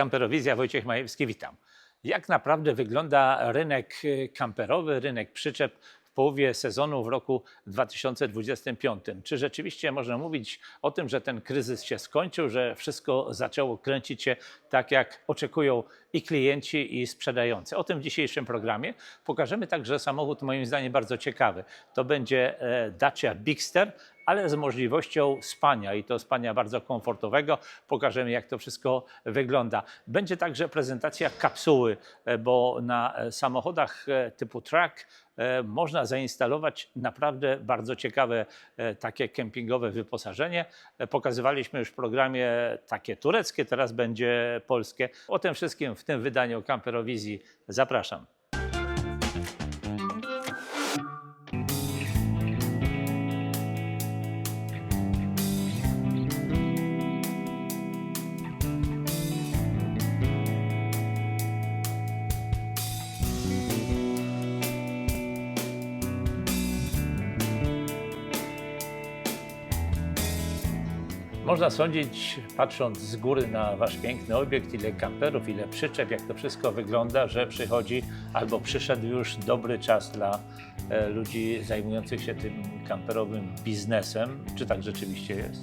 Kamperowizja, Wojciech Majewski, witam. Jak naprawdę wygląda rynek y, kamperowy, rynek przyczep w połowie sezonu w roku 2025? Czy rzeczywiście można mówić o tym, że ten kryzys się skończył, że wszystko zaczęło kręcić się tak, jak oczekują i klienci, i sprzedający? O tym w dzisiejszym programie pokażemy także samochód moim zdaniem bardzo ciekawy. To będzie e, Dacia Bigster, ale z możliwością spania i to spania bardzo komfortowego. Pokażemy, jak to wszystko wygląda. Będzie także prezentacja kapsuły, e, bo na e, samochodach e, typu truck e, można zainstalować naprawdę bardzo ciekawe takie kempingowe wyposażenie. Pokazywaliśmy już w programie takie tureckie, teraz będzie polskie. O tym wszystkim w tym wydaniu Camperowizji zapraszam. Można sądzić, patrząc z góry na wasz piękny obiekt, ile kamperów, ile przyczep, jak to wszystko wygląda, że przychodzi albo przyszedł już dobry czas dla e, ludzi zajmujących się tym kamperowym biznesem. Czy tak rzeczywiście jest?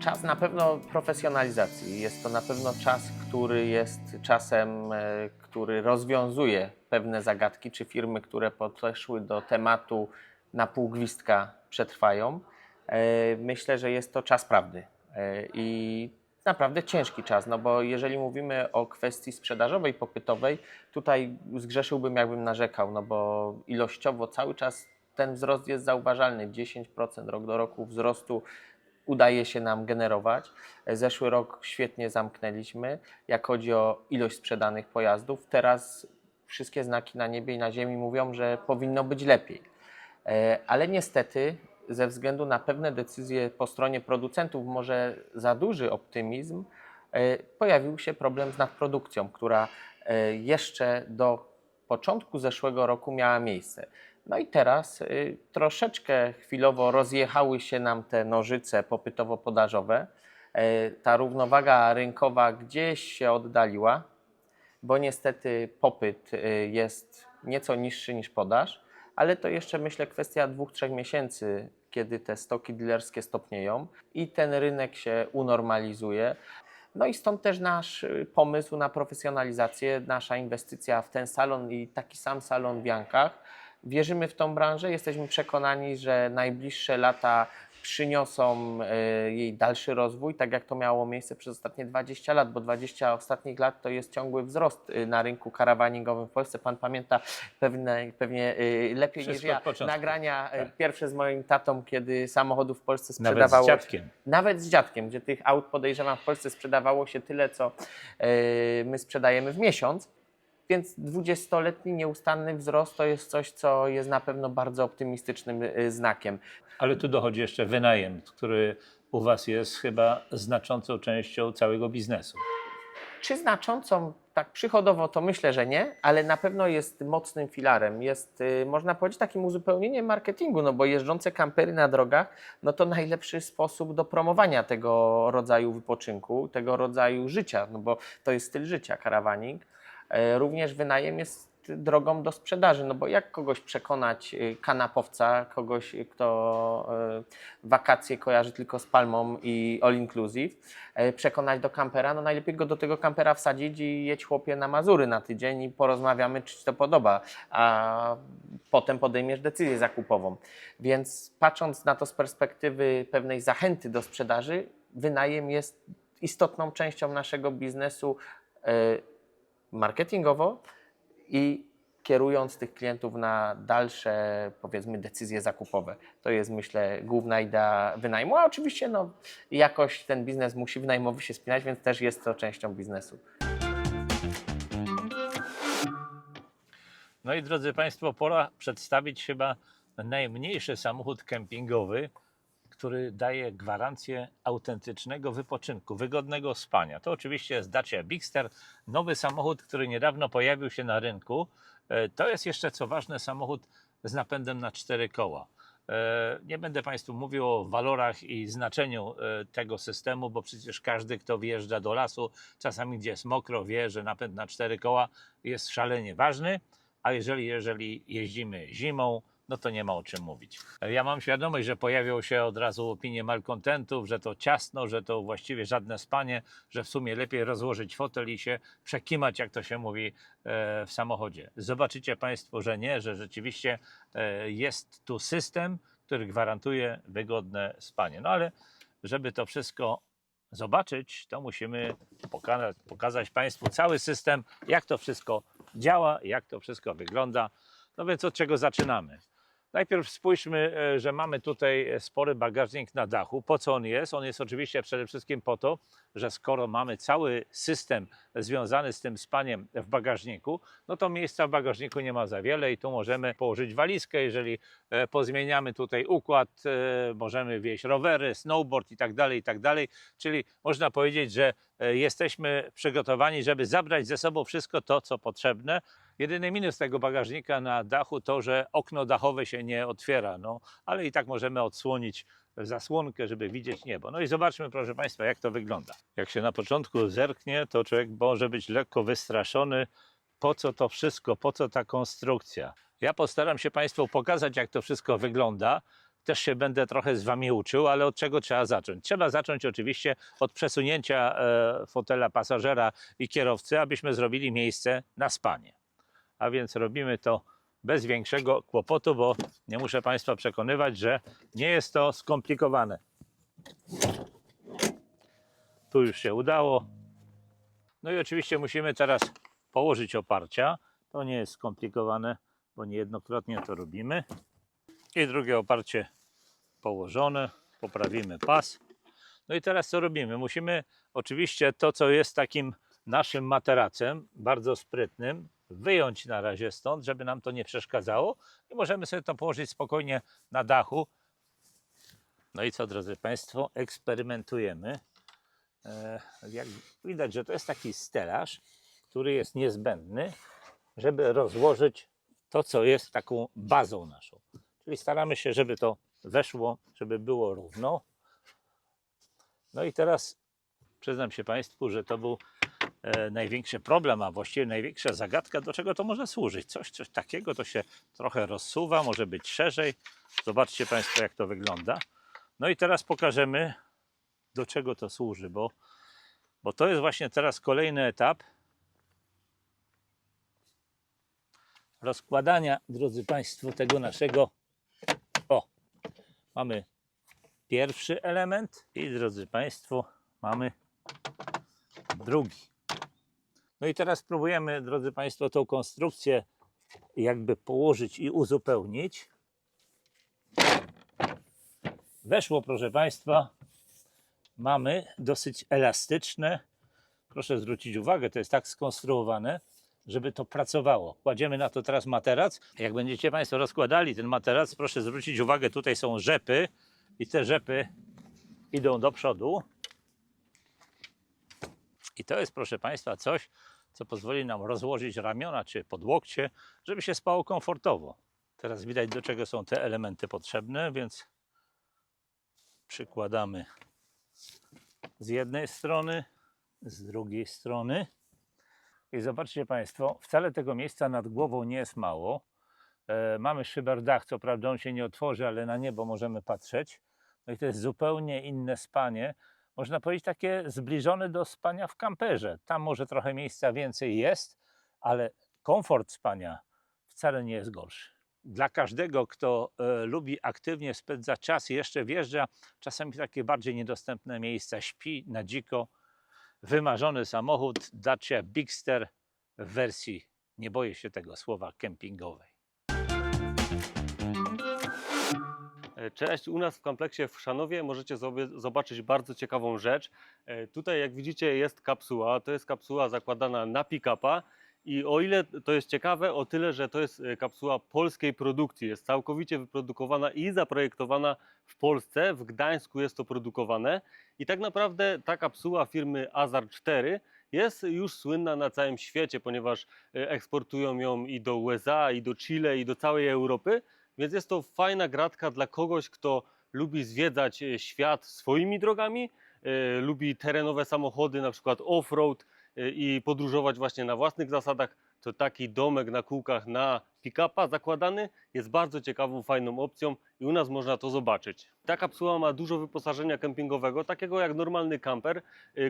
Czas na pewno profesjonalizacji. Jest to na pewno czas, który jest czasem, e, który rozwiązuje pewne zagadki, czy firmy, które podeszły do tematu na pół gwizdka przetrwają. E, Myślę, że jest to czas prawdy E, i naprawdę ciężki czas, no bo jeżeli mówimy o kwestii sprzedażowej, popytowej, tutaj zgrzeszyłbym, jakbym narzekał, no bo ilościowo cały czas ten wzrost jest zauważalny, 10% rok do roku wzrostu udaje się nam generować. Zeszły rok świetnie zamknęliśmy, jak chodzi o ilość sprzedanych pojazdów. Teraz wszystkie znaki na niebie i na ziemi mówią, że powinno być lepiej. E, Ale niestety, ze względu na pewne decyzje po stronie producentów, może za duży optymizm, e, pojawił się problem z nadprodukcją, która e, jeszcze do początku zeszłego roku miała miejsce. No i teraz y, troszeczkę chwilowo rozjechały się nam te nożyce popytowo-podażowe. E, Ta równowaga rynkowa gdzieś się oddaliła, bo niestety popyt jest nieco niższy niż podaż, ale to jeszcze myślę kwestia dwóch, trzech miesięcy, kiedy te stoki dealerskie stopnieją i ten rynek się unormalizuje. No i stąd też nasz y, pomysł na profesjonalizację, nasza inwestycja w ten salon i taki sam salon w Jankach. Wierzymy w tą branżę, jesteśmy przekonani, że najbliższe lata przyniosą y, jej dalszy rozwój, tak jak to miało miejsce przez ostatnie 20 lat, bo 20 ostatnich lat to jest ciągły wzrost y, na rynku karawaningowym w Polsce. Pan pamięta pewne, pewnie y, lepiej Wszystko niż ja nagrania y, Tak. pierwsze z moim tatą, kiedy samochodów w Polsce Nawet sprzedawało z dziadkiem. nawet z dziadkiem, gdzie tych aut podejrzewam w Polsce sprzedawało się tyle, co my sprzedajemy w miesiąc. Więc 20-letni nieustanny wzrost to jest coś, co jest na pewno bardzo optymistycznym yy, znakiem. Ale tu dochodzi jeszcze wynajem, który u was jest chyba znaczącą częścią całego biznesu. Czy znaczącą, tak przychodowo, to myślę, że nie, ale na pewno jest mocnym filarem. Jest, yy, można powiedzieć, takim uzupełnieniem marketingu, no bo jeżdżące kampery na drogach, no to najlepszy sposób do promowania tego rodzaju wypoczynku, tego rodzaju życia, no bo to jest styl życia, karawaning. E, Również wynajem jest drogą do sprzedaży, no bo jak kogoś przekonać, y, kanapowca, kogoś, y, kto wakacje kojarzy tylko z palmą i all inclusive, e, przekonać do kampera, no najlepiej go do tego kampera wsadzić i jedź chłopie na Mazury na tydzień i porozmawiamy, czy ci to podoba, a potem podejmiesz decyzję zakupową. Więc patrząc na to z perspektywy pewnej zachęty do sprzedaży, wynajem jest istotną częścią naszego biznesu e, marketingowo i kierując tych klientów na dalsze, powiedzmy, decyzje zakupowe. To jest, myślę, główna idea wynajmu, a oczywiście no, jakoś ten biznes musi wynajmowy się spinać, więc też jest to częścią biznesu. No i drodzy Państwo, pora przedstawić chyba najmniejszy samochód kempingowy, który daje gwarancję autentycznego wypoczynku, wygodnego spania. To oczywiście jest Dacia Bigster, nowy samochód, który niedawno pojawił się na rynku. E, To jest jeszcze, co ważne, samochód z napędem na cztery koła. E, Nie będę Państwu mówił o walorach i znaczeniu e, tego systemu, bo przecież każdy, kto wjeżdża do lasu, czasami gdzie jest mokro, wie, że napęd na cztery koła jest szalenie ważny, a jeżeli, jeżeli jeździmy zimą, no to nie ma o czym mówić. Ja mam świadomość, że pojawią się od razu opinie malkontentów, że to ciasno, że to właściwie żadne spanie, że w sumie lepiej rozłożyć fotel i się przekimać, jak to się mówi e, w samochodzie. Zobaczycie Państwo, że nie, że rzeczywiście e, jest tu system, który gwarantuje wygodne spanie. No ale żeby to wszystko zobaczyć, to musimy pokazać, pokazać Państwu cały system, jak to wszystko działa, jak to wszystko wygląda. No więc od czego zaczynamy? Najpierw spójrzmy, e, że mamy tutaj spory bagażnik na dachu. Po co on jest? On jest oczywiście przede wszystkim po to, że skoro mamy cały system związany z tym spaniem w bagażniku, no to miejsca w bagażniku nie ma za wiele i tu możemy położyć walizkę. Jeżeli e, pozmieniamy tutaj układ, e, możemy wieść rowery, snowboard i tak dalej, i tak dalej. Czyli można powiedzieć, że e, jesteśmy przygotowani, żeby zabrać ze sobą wszystko to, co potrzebne. Jedyny minus tego bagażnika na dachu to, że okno dachowe się nie otwiera, no, ale i tak możemy odsłonić zasłonkę, żeby widzieć niebo. No i zobaczmy, proszę Państwa, jak to wygląda. Jak się na początku zerknie, to człowiek może być lekko wystraszony, po co to wszystko, po co ta konstrukcja. Ja postaram się Państwu pokazać, jak to wszystko wygląda. Też się będę trochę z Wami uczył, ale od czego trzeba zacząć? Trzeba zacząć oczywiście od przesunięcia e, fotela pasażera i kierowcy, abyśmy zrobili miejsce na spanie a więc robimy to bez większego kłopotu, bo nie muszę Państwa przekonywać, że nie jest to skomplikowane. Tu już się udało. No i oczywiście musimy teraz położyć oparcia. To nie jest skomplikowane, bo niejednokrotnie to robimy. I drugie oparcie położone. Poprawimy pas. No i teraz co robimy? Musimy oczywiście to, co jest takim naszym materacem, bardzo sprytnym, wyjąć na razie stąd, żeby nam to nie przeszkadzało i możemy sobie to położyć spokojnie na dachu. No i co, drodzy Państwo, eksperymentujemy. E, jak widać, że to jest taki stelaż, który jest niezbędny, żeby rozłożyć to, co jest taką bazą naszą. Czyli staramy się, żeby to weszło, żeby było równo. No i teraz przyznam się Państwu, że to był największy problem, a właściwie największa zagadka, do czego to może służyć. Coś, coś takiego to się trochę rozsuwa, może być szerzej. Zobaczcie Państwo, jak to wygląda. No i teraz pokażemy, do czego to służy, bo, bo to jest właśnie teraz kolejny etap rozkładania, drodzy Państwo, tego naszego. O, mamy pierwszy element i drodzy Państwo, mamy drugi. No i teraz spróbujemy, drodzy Państwo, tą konstrukcję jakby położyć i uzupełnić. Weszło, proszę Państwa, mamy dosyć elastyczne. Proszę zwrócić uwagę, to jest tak skonstruowane, żeby to pracowało. Kładziemy na to teraz materac. Jak będziecie Państwo rozkładali ten materac, proszę zwrócić uwagę, tutaj są rzepy i te rzepy idą do przodu. I to jest, proszę Państwa, coś, co pozwoli nam rozłożyć ramiona czy podłokcie, żeby się spało komfortowo. Teraz widać, do czego są te elementy potrzebne, więc przykładamy z jednej strony, z drugiej strony. I zobaczcie Państwo, wcale tego miejsca nad głową nie jest mało. E, mamy szyberdach, co prawda on się nie otworzy, ale na niebo możemy patrzeć. No i to jest zupełnie inne spanie. Można powiedzieć takie zbliżone do spania w kamperze. Tam może trochę miejsca więcej jest, ale komfort spania wcale nie jest gorszy. Dla każdego, kto e, lubi aktywnie spędzać czas i jeszcze wjeżdża czasami takie bardziej niedostępne miejsca, śpi na dziko, wymarzony samochód Dacia Bigster w wersji, nie boję się tego słowa, kempingowej. Cześć, u nas w kompleksie w Szanowie możecie zobaczyć bardzo ciekawą rzecz. E, Tutaj jak widzicie jest kapsuła, to jest kapsuła zakładana na pick-upa i o ile to jest ciekawe, o tyle, że to jest e, kapsuła polskiej produkcji, jest całkowicie wyprodukowana i zaprojektowana w Polsce, w Gdańsku jest to produkowane i tak naprawdę ta kapsuła firmy Azar 4 jest już słynna na całym świecie, ponieważ e, eksportują ją i do USA, i do Chile, i do całej Europy. Więc jest to fajna gratka dla kogoś, kto lubi zwiedzać e, świat swoimi drogami, e, lubi terenowe samochody, na przykład off-road e, i podróżować właśnie na własnych zasadach, to taki domek na kółkach na pick-upa zakładany jest bardzo ciekawą, fajną opcją i u nas można to zobaczyć. Ta kapsuła ma dużo wyposażenia kempingowego, takiego jak normalny kamper,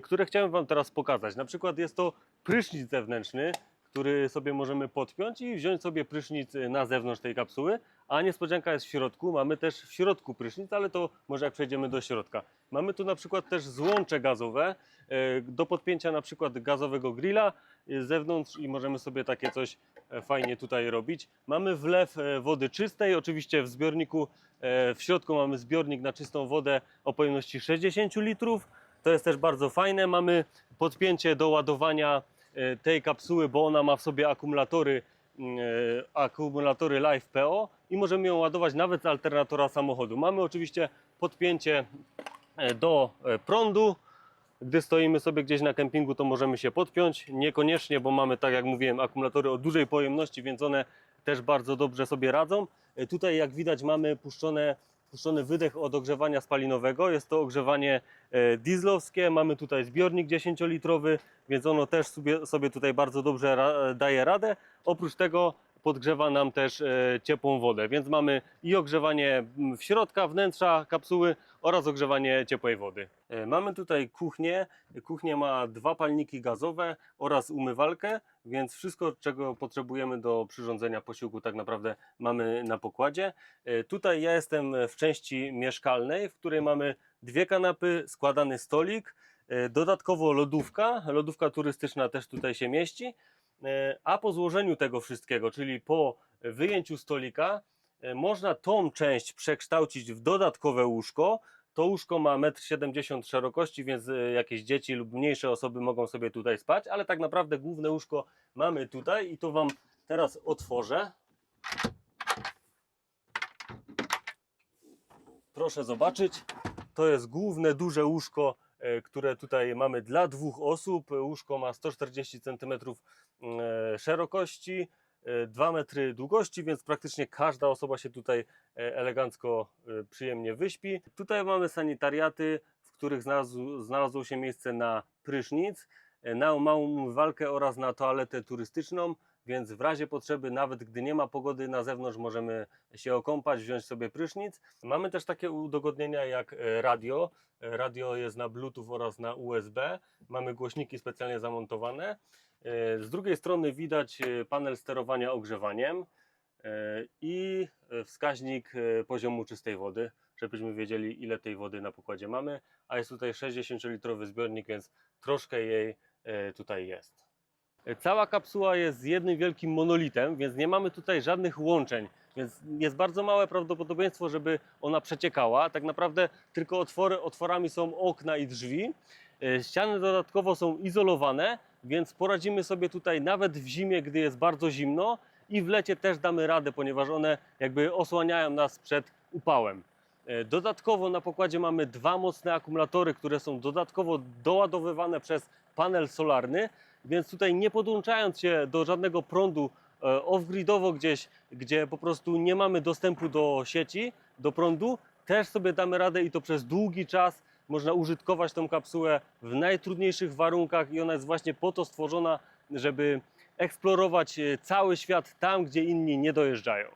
które chciałem Wam teraz pokazać. Na przykład jest to prysznic zewnętrzny, który sobie możemy podpiąć i wziąć sobie prysznic na zewnątrz tej kapsuły, a niespodzianka jest w środku. Mamy też w środku prysznic, ale to może jak przejdziemy do środka. Mamy tu na przykład też złącze gazowe y, do podpięcia na przykład gazowego grilla y, z zewnątrz i możemy sobie takie coś e, fajnie tutaj robić. Mamy wlew e, wody czystej, oczywiście w zbiorniku e, w środku mamy zbiornik na czystą wodę o pojemności 60 litrów. To jest też bardzo fajne. Mamy podpięcie do ładowania e, tej kapsuły, bo ona ma w sobie akumulatory, mm, e, akumulatory Live PO i możemy ją ładować nawet z alternatora samochodu. Mamy oczywiście podpięcie e, do e, prądu. Gdy stoimy sobie gdzieś na kempingu, to możemy się podpiąć. Niekoniecznie, bo mamy, tak jak mówiłem, akumulatory o dużej pojemności, więc one też bardzo dobrze sobie radzą. E, Tutaj, jak widać, mamy puszczone, puszczony wydech od ogrzewania spalinowego. Jest to ogrzewanie e, dieslowskie. Mamy tutaj zbiornik 10-litrowy, więc ono też sobie, sobie tutaj bardzo dobrze ra, daje radę. Oprócz tego podgrzewa nam też e, ciepłą wodę, więc mamy i ogrzewanie m, w środka, wnętrza kapsuły oraz ogrzewanie ciepłej wody. E, Mamy tutaj kuchnię. Kuchnia ma dwa palniki gazowe oraz umywalkę, więc wszystko, czego potrzebujemy do przyrządzenia posiłku, tak naprawdę mamy na pokładzie. E, Tutaj ja jestem w części mieszkalnej, w której mamy dwie kanapy, składany stolik, dodatkowo lodówka. Lodówka turystyczna też tutaj się mieści. E, A po złożeniu tego wszystkiego, czyli po wyjęciu stolika, e, można tą część przekształcić w dodatkowe łóżko. To łóżko ma 1,70 m szerokości, więc e, jakieś dzieci lub mniejsze osoby mogą sobie tutaj spać, ale tak naprawdę główne łóżko mamy tutaj i to Wam teraz otworzę. Proszę zobaczyć, to jest główne duże łóżko, które tutaj mamy dla dwóch osób. Łóżko ma 140 cm e, szerokości, e, 2 metry długości, więc praktycznie każda osoba się tutaj e, elegancko, e, przyjemnie wyśpi. Tutaj mamy sanitariaty, w których znalazł, znalazło się miejsce na prysznic, e, na małą umywalkę oraz na toaletę turystyczną, więc w razie potrzeby, nawet gdy nie ma pogody na zewnątrz, możemy się okąpać, wziąć sobie prysznic. Mamy też takie udogodnienia jak e, radio. E, Radio jest na Bluetooth oraz na USB. Mamy głośniki specjalnie zamontowane. E, Z drugiej strony widać panel sterowania ogrzewaniem i wskaźnik poziomu czystej wody, żebyśmy wiedzieli ile tej wody na pokładzie mamy. A jest tutaj 60-litrowy zbiornik, więc troszkę jej tutaj jest. Cała kapsuła jest jednym wielkim monolitem, więc nie mamy tutaj żadnych łączeń, więc jest bardzo małe prawdopodobieństwo, żeby ona przeciekała. Tak naprawdę tylko otwory, otworami są okna i drzwi. E, Ściany dodatkowo są izolowane, więc poradzimy sobie tutaj nawet w zimie, gdy jest bardzo zimno i w lecie też damy radę, ponieważ one jakby osłaniają nas przed upałem. E, Dodatkowo na pokładzie mamy dwa mocne akumulatory, które są dodatkowo doładowywane przez panel solarny, więc tutaj nie podłączając się do żadnego prądu e, off-gridowo gdzieś, gdzie po prostu nie mamy dostępu do sieci, do prądu, też sobie damy radę i to przez długi czas można użytkować tą kapsułę w najtrudniejszych warunkach i ona jest właśnie po to stworzona, żeby eksplorować e, cały świat tam, gdzie inni nie dojeżdżają.